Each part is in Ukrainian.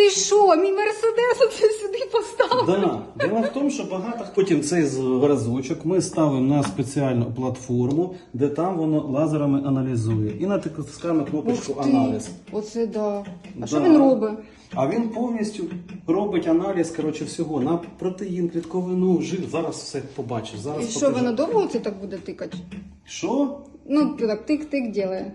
Ти що, мій мерседес оце сюди поставив? Да. Дело в тому, що багато потім цей зразочок ми ставимо на спеціальну платформу, де там воно лазерами аналізує. І натискаємо кнопочку Ух ти, аналіз. Оце да. А що Да. він робить? А він повністю робить аналіз коротше, всього на протеїн, клітковину, жир. Зараз все побачиш. Зараз І що, покажу. воно довго це так буде тикати? Що? Ну, так тик-тик ділає.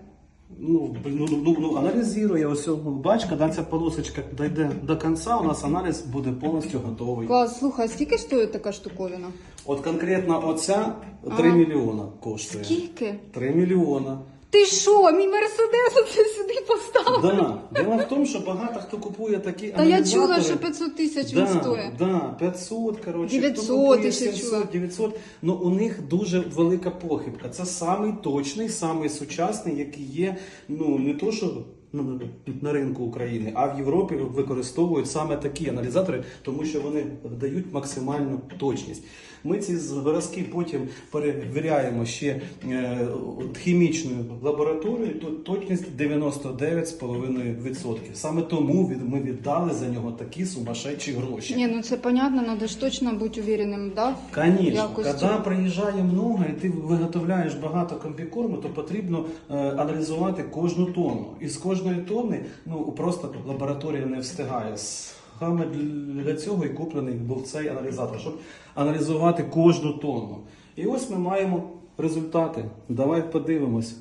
Ну, ну, ну, ну, аналізує ось цього. Бач, коли ця полосочка дійде до кінця, у нас аналіз буде повністю готовий. Клас, слухай, а скільки стоїть така штуковина? От конкретно оця 3 Ага. мільйона коштує. Скільки? 3 мільйона. Ти що, мій мерседес оце сюди поставив? Да. Дело в тому, що багато хто купує такі Та я аналізатори. чула, що 500 тисяч він стоїть. да, 500, коротше, 900 хто купує я ще 700, чула. 900. Ну у них дуже велика похибка. Це самий точний, самий сучасний, який є, ну не то, що на, на ринку України, а в Європі використовують саме такі аналізатори, тому що вони дають максимальну точність. Ми ці зразки потім перевіряємо ще е, хімічною лабораторією. Тут точність 99,5%. Саме тому ми віддали за нього такі сумасшедші гроші. Ні, ну це понятно, треба ж точно бути увереним, да? Якості. коли приїжджає много і ти виготовляєш багато комбікорму, то потрібно е, аналізувати кожну тонну. І з кожної тонни ну просто лабораторія не встигає. Саме для цього і куплений був цей аналізатор, щоб аналізувати кожну тонну. І ось ми маємо результати. Давай подивимось.